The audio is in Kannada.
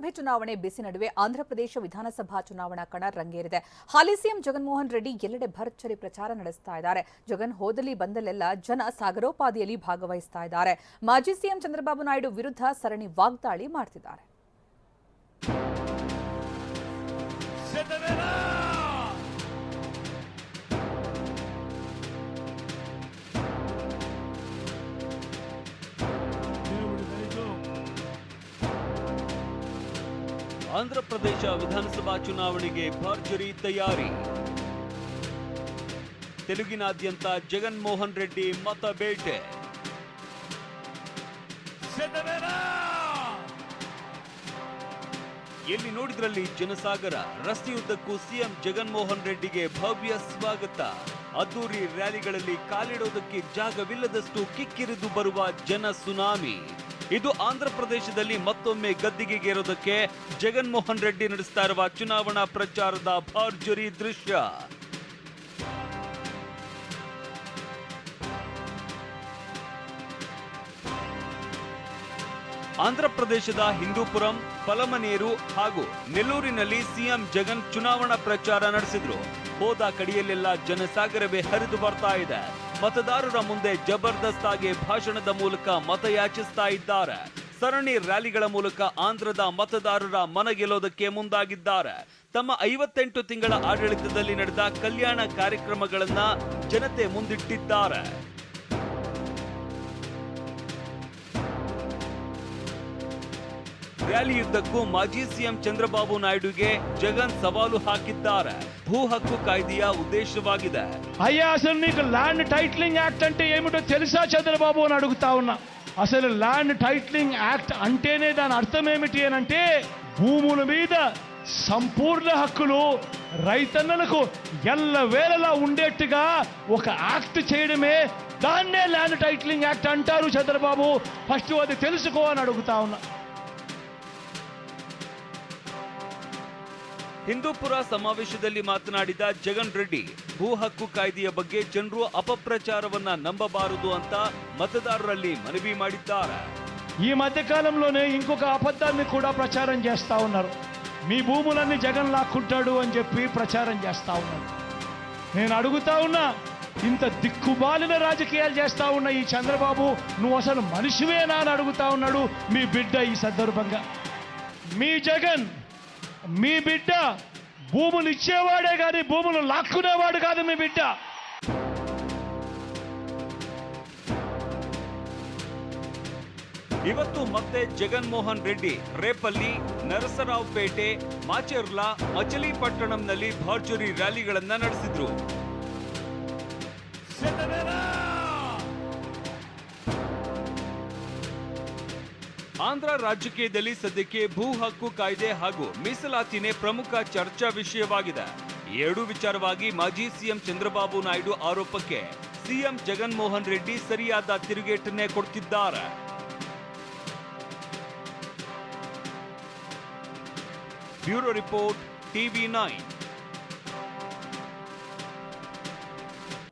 ವಿಧಾನಸಭೆ ಚುನಾವಣೆ ಬಿಸಿ ನಡುವೆ ಆಂಧ್ರಪ್ರದೇಶ ವಿಧಾನಸಭಾ ಚುನಾವಣಾ ಕಣ ರಂಗೇರಿದೆ. ಹಾಲಿ ಸಿಎಂ ಜಗನ್ಮೋಹನ್ ರೆಡ್ಡಿ ಎಲ್ಲೆಡೆ ಭರ್ಜರಿ ಪ್ರಚಾರ ನಡೆಸ್ತಾ ಇದ್ದಾರೆ. ಜಗನ್ ಹೋದಲ್ಲಿ ಬಂದಲ್ಲೆಲ್ಲ ಜನ ಸಾಗರೋಪಾದಿಯಲ್ಲಿ ಭಾಗವಹಿಸ್ತಾ ಇದ್ದಾರೆ. ಮಾಜಿ ಸಿಎಂ ಚಂದ್ರಬಾಬು ನಾಯ್ಡು ವಿರುದ್ಧ ಸರಣಿ ವಾಗ್ದಾಳಿ ಮಾಡ್ತಿದ್ದಾರೆ. ಆಂಧ್ರಪ್ರದೇಶ ವಿಧಾನಸಭಾ ಚುನಾವಣೆಗೆ ಭರ್ಜರಿ ತಯಾರಿ. ತೆಲುಗಿನಾದ್ಯಂತ ಜಗನ್ಮೋಹನ್ ರೆಡ್ಡಿ ಮತ ಬೇಟೆ. ಎಲ್ಲಿ ನೋಡಿದ್ರಲ್ಲಿ ಜನಸಾಗರ ರಸ್ತೆಯುದ್ದಕ್ಕೂ ಸಿಎಂ ಜಗನ್ಮೋಹನ್ ರೆಡ್ಡಿಗೆ ಭವ್ಯ ಸ್ವಾಗತ. ಅದ್ದೂರಿ ರ್ಯಾಲಿಗಳಲ್ಲಿ ಕಾಲಿಡೋದಕ್ಕೆ ಜಾಗವಿಲ್ಲದಷ್ಟು ಕಿಕ್ಕಿರಿದು ಬರುವ ಜನ ಸುನಾಮಿ. ಇದು ಆಂಧ್ರಪ್ರದೇಶದಲ್ಲಿ ಮತ್ತೊಮ್ಮೆ ಗದ್ದಿಗೆಗೇರೋದಕ್ಕೆ ಜಗನ್ಮೋಹನ್ ರೆಡ್ಡಿ ನಡೆಸ್ತಾ ಇರುವ ಚುನಾವಣಾ ಪ್ರಚಾರದ ಭರ್ಜರಿ ದೃಶ್ಯ. ಆಂಧ್ರಪ್ರದೇಶದ ಹಿಂದೂಪುರಂ, ಪಲಮನೇರು ಹಾಗೂ ನೆಲ್ಲೂರಿನಲ್ಲಿ ಸಿಎಂ ಜಗನ್ ಚುನಾವಣಾ ಪ್ರಚಾರ ನಡೆಸಿದ್ರು. ಹೋದ ಕಡಿಯಲ್ಲೆಲ್ಲ ಜನಸಾಗರವೇ ಹರಿದು ಬರ್ತಾ ಇದೆ. ಮತದಾರರ ಮುಂದೆ ಜಬರ್ದಸ್ತ್ ಭಾಷಣದ ಮೂಲಕ ಮತಯಾಚಿಸ್ತಾ ಇದ್ದಾರೆ. ಸರಣಿ ರ್ಯಾಲಿಗಳ ಮೂಲಕ ಆಂಧ್ರದ ಮತದಾರರ ಮನ ಗೆಲ್ಲೋದಕ್ಕೆ ಮುಂದಾಗಿದ್ದಾರೆ. ತಮ್ಮ ಐವತ್ತೆಂಟು ತಿಂಗಳ ಆಡಳಿತದಲ್ಲಿ ನಡೆದ ಕಲ್ಯಾಣ ಕಾರ್ಯಕ್ರಮಗಳನ್ನ ಜನತೆ ಮುಂದಿಟ್ಟಿದ್ದಾರೆ. ರ್ಯಾಲಿಯುದ್ದಕ್ಕೂ ಮಾಜಿ ಸಿಎಂ ಚಂದ್ರಬಾಬು ನಾಯ್ಡುಗೆ ಜಗನ್ ಸವಾಲು ಹಾಕಿದ್ದಾರೆ. ಭೂ ಹಕ್ಕು ಕಾಯ್ದೆಯ ಉದ್ದೇಶವಾಗಿದೆ. అయ్యా అసలు నీకు ల్యాండ్ టైటిలింగ్ యాక్ట్ అంటే ఏమిటో తెలుసా చంద్రబాబు అని అడుగుతా ఉన్నా అసలు ల్యాండ్ టైటిలింగ్ యాక్ట్ అంటేనే దాని అర్థం ఏమిటి అని అంటే భూముల మీద సంపూర్ణ హక్కులు రైతన్నలకు ఎల్లవేళలా ఉండేట్టుగా ఒక యాక్ట్ చేయడమే దాన్నే ల్యాండ్ టైటిలింగ్ యాక్ట్ అంటారు చంద్రబాబు ఫస్ట్ అది తెలుసుకో అని అడుగుతా ఉన్నా ಹಿಂದೂಪುರ ಸಮಾವೇಶದಲ್ಲಿ ಮಾತನಾಡಿದ ಜಗನ್ ರೆಡ್ಡಿ ಭೂ ಹಕ್ಕು ಕಾಯ್ದೆಯ ಬಗ್ಗೆ ಜನರು ಅಪಪ್ರಚಾರವನ್ನ ನಂಬಬಾರದು ಅಂತ ಮತದಾರರಲ್ಲಿ ಮನವಿ ಮಾಡಿದ್ದಾರೆ ఈ మధ్య కాలంలోనే ఇంకొక అబద్ధాన్ని కూడా ప్రచారం చేస్తా ఉన్నారు మీ భూములన్నీ జగన్ లాక్కుంటాడు అని చెప్పి ప్రచారం చేస్తా ఉన్నారు నేను అడుగుతా ఉన్నా ఇంత దిక్కుబాలిన రాజకీయాలు చేస్తా ఉన్న ఈ చంద్రబాబు నువ్వు అసలు మనిషివేనా అని అడుగుతా ఉన్నాడు మీ బిడ్డ ఈ సందర్భంగా మీ జగన్ మీ బిడ్డ భూములు ఇచ్చేవాడే కానీ భూములు లాక్కునేవాడు కాదు మీ బిడ్డ ಇವತ್ತು ಮತ್ತೆ ಜಗನ್ಮೋಹನ್ ರೆಡ್ಡಿ ರೇಪಲ್ಲಿ ನರಸರಾವ್ಪೇಟೆ ಮಾಚೆರ್ಲಾ ಮಚಲಿಪಟ್ಟಣಂನಲ್ಲಿ ಭರ್ಜರಿ ರ್ಯಾಲಿಗಳನ್ನ ನಡೆಸಿದ್ರು ಆಂಧ್ರ ರಾಜಕೀಯದಲ್ಲಿ ಸದ್ಯಕ್ಕೆ ಭೂ ಹಕ್ಕು ಕಾಯ್ದೆ ಹಾಗೂ ಮೀಸಲಾತಿನೇ ಪ್ರಮುಖ ಚರ್ಚಾ ವಿಷಯವಾಗಿದೆ. ಎರಡು ವಿಚಾರವಾಗಿ ಮಾಜಿ ಸಿಎಂ ಚಂದ್ರಬಾಬು ನಾಯ್ಡು ಆರೋಪಕ್ಕೆ ಸಿಎಂ ಜಗನ್ಮೋಹನ್ ರೆಡ್ಡಿ ಸರಿಯಾದ ತಿರುಗೇಟನ್ನೇ ಕೊಡ್ತಿದ್ದಾರೆ. Bureau report, TV nine.